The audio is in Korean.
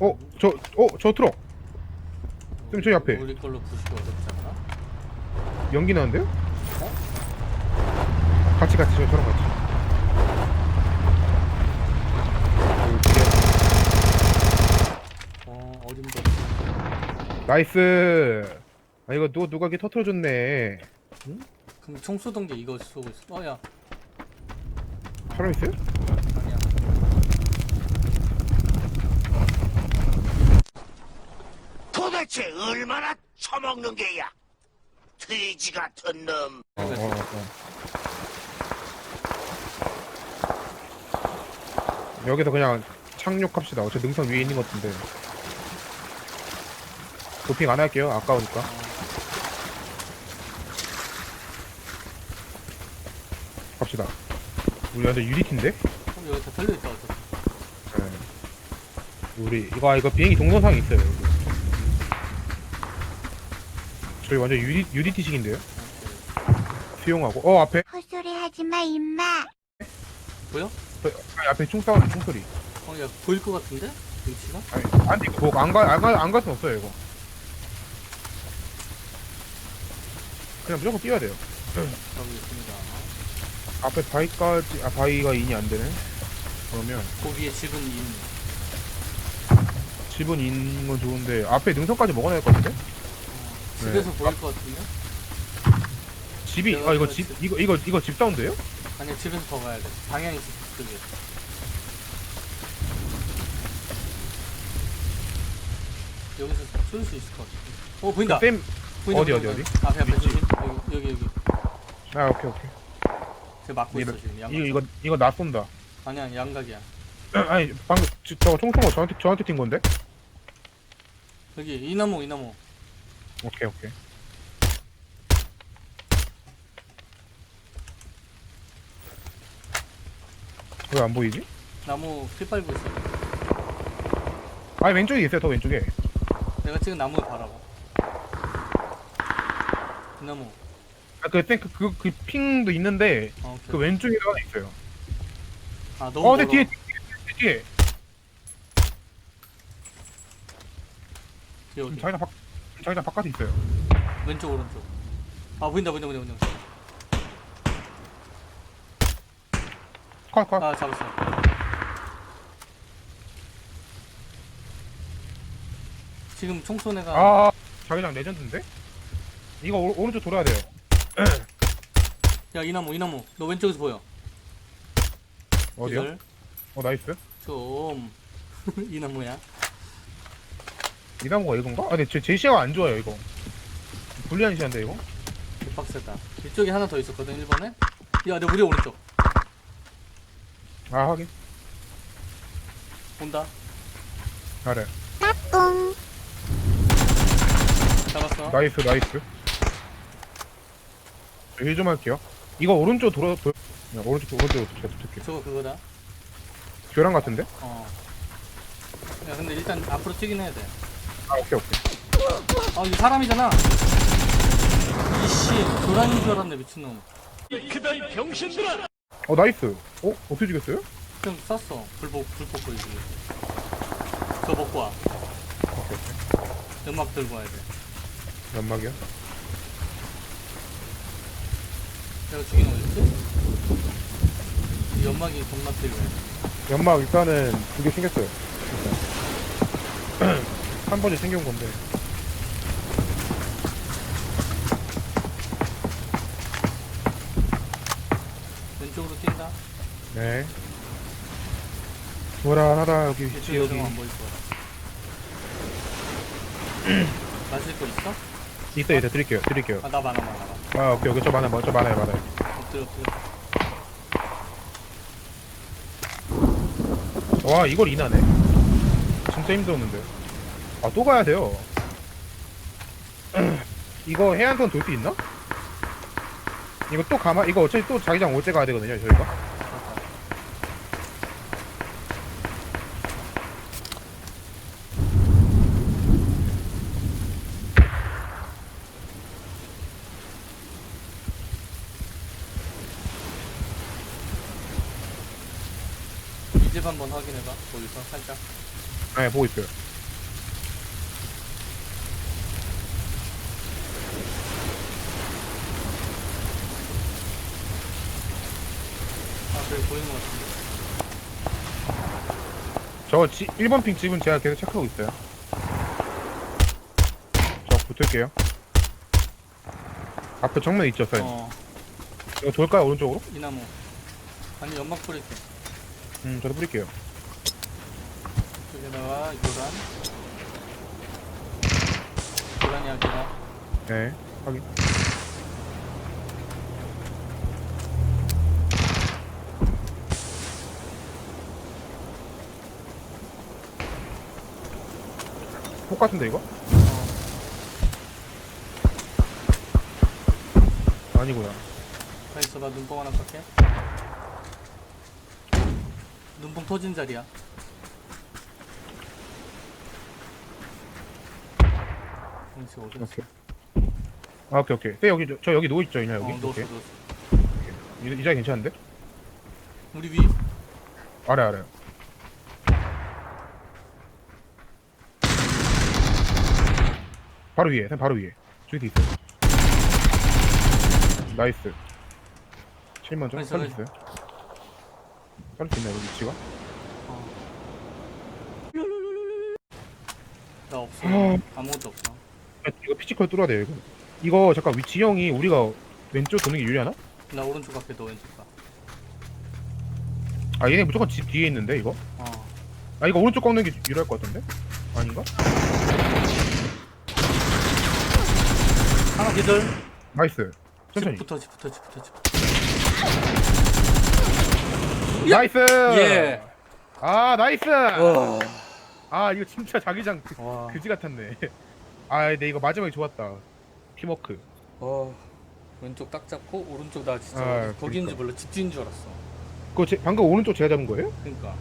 어, 저, 어, 저 트럭. 쌤, 저기 앞에. 우리 걸로 부수기 어렵지 않나? 연기 나는데요? 같이, 같이, 저, 저랑 같이. 어 나이스. 아, 이거 누가, 누가 이렇게 터트려줬네. 그럼 총 쏘던 게 이거 쏘고 있어 어야 사람 있어요? 아니야 도대체 얼마나 처먹는 게야? 돼지 같은 놈. 어, 어, 어. 여기서 그냥 착륙합시다. 어차피 능선 위에 있는 것 같은데. 도핑 안 할게요. 아까우니까. 갑시다. 우리 완전 유리티인데? 어, 여기 다 털려있다 어차피 네. 우리 이거 아, 이거 비행기 동영상이 있어요. 여기. 저희 완전 유리 유리티식인데요? 수용하고 어 앞에 헛소리 하지 마, 임마. 보여? 저, 아니, 앞에 총 싸우는 총소리. 어 야 보일 것 같은데? 위치가? 아니 안돼 이거 뭐 안가 안가 안갈 수 없어요 이거. 그냥 무조건 뛰어야 돼요. 여기 있습니다 앞에 바위까지 아 바위가 인이 안 되네. 그러면 거기에 집은 인 집은 있는 건 좋은데 앞에 능선까지 먹어야 될것 같은데? 집에서 네. 보일 것 같은데? 집이 아 이거 집 이거 이거 이거 집 사운드예요? 아니야 집에서 더 가야 돼 방향이 그게 여기서 쏠 수 있을 것 같아 어 보인다 쌤 보인다, 어디, 보인다, 어디, 보인다. 앞에 앞에? 조심 여기 여기 여기 아 오케이 오케이. 쟤 막고 있어 지금 양각 이거 이거 이거 나 쏜다. 아니야 양각이야 아니 방금 저- 저거 총쏜거 저한테 저한테 튄 건데? 여기 이 나무 이 나무 오케이 오케이. 왜 안 보이지? 나무 피 빨고 있어 아니 왼쪽에 있어요 더 왼쪽에. 내가 찍은 나무를 바라봐 이 나무 아그그 그, 그 핑도 있는데 어, 오케이. 그 왼쪽에 하나 있어요. 아 너무 어, 내 멀어. 뒤에 뒤에 뒤에. 뒤에 어디? 지금 밖 자기장 바깥에 있어요. 왼쪽 오른쪽 아 보인다 보인다 보인다 보인다 컷 컷. 아 잡았어 지금 총쏜 애가 아 자기장 레전드인데? 이거 오, 오른쪽 돌아야 돼요. 야 이 나무 이 나무 너 왼쪽에서 보여 어디요? 기절. 어 나이스. 좀. 이 나무야. 이 나무가 이건가? 아 근데 제 제시가 안 좋아요 이거. 불리한 시한데 이거? 개빡세다. 이쪽에 하나 더 있었거든, 1번에? 야, 내 우리 오른쪽. 아 하긴. 온다. 잘해. 뿡. 잡았어. 나이스 나이스. 일 좀 할게요. 이거 오른쪽 돌아 돌. 야, 오른쪽 오른쪽 제가 붙을게요. 저거 그거다. 교란 같은데? 어. 야, 근데 일단 앞으로 뛰긴 해야 돼. 아 오케이 오케이. 아, 이거 사람이잖아. 이씨, 교란인 줄 알았네, 미친놈. 어 나이스. 어 어떻게 죽였어요? 그냥 쐈어. 불복, 불복 보이지. 저 먹고 와. 오케이 오케이. 연막 들고 와야 돼. 연막이요? 내가 죽인 어딨지? 이 연막이 겁나 필요해. 연막 일단은 두 개 생겼어요. 일단. 한 번에 생겨온 건데. 왼쪽으로 뛴다. 네. 불안하다 여기 안 보일 거야. 마실 거 있어? 있어 있어 드릴게요 드릴게요. 아, 나 많아, 많아, 많아. 아 오케이 오케이 저 많아요 저 많아요 많아요. 엎드려, 엎드려. 와 이걸 이나네. 진짜 힘들었는데. 아 또 가야 돼요. 이거 해안선 돌 수 있나? 이거 또 가마 이거 어차피 또 자기장 올 때 가야 되거든요 저희가. 이 집 한번 확인해봐. 거기서 살짝. 네 보고 있어요. 보이는 것 같은데. 저 지, 1번 핑 집은 제가 계속 체크하고 있어요. 저 붙을게요. 앞에 정면 있죠, 선. 어, 이거 돌까요, 오른쪽으로? 이 나무. 아니, 연막 뿌릴게. 음, 저도 뿌릴게요. 여기다가 요란. 요란이 하기다. 네, 확인. 폭 같은데, 이거? 어, 아니구나. 가 있어, 나 눈뽕 하나 깎게. 눈뽕 터진 자리야. 공식 어디 갔어? 오케이. 아, 오케이, 오케이. 네, 여기, 저, 저 여기 누워 있죠, 이나 여기? 어, 넣었어, 오케이. 넣었어. 이, 이 자리 괜찮은데? 우리 위. 알아, 알아요. 바로 위에, 선 바로 위에. 저기 있어요. 나이스. 7만 점? 나이스, 살릴 나이스. 수 있어요? 살릴 수 있나요, 여기 위치가? 어. 나 없어. 아. 아무것도 없어. 야, 이거 피지컬 뚫어야 돼요, 이거. 이거 잠깐 위치 형이 우리가 왼쪽 도는 게 유리하나? 나 오른쪽 갈게, 너 왼쪽 가. 아, 얘네 무조건 집 뒤에 있는데, 이거? 어. 아, 이거 오른쪽 꺾는 게 유리할 것 같은데? 아닌가? 하나 기절. 나이스. 천천히. 집부터, 집부터, 집부터, 집부터. 나이스! 예. 아, 나이스! 와. 아, 이거 진짜 자기장 그, 와. 그지 같았네. 아, 근데 이거 마지막에 좋았다. 팀워크. 어. 왼쪽 딱 잡고 오른쪽 나 진짜 아, 거기인지 그러니까. 몰라 집 뒤인 줄 알았어. 그거 제, 방금 오른쪽 제가 잡은 거예요? 그러니까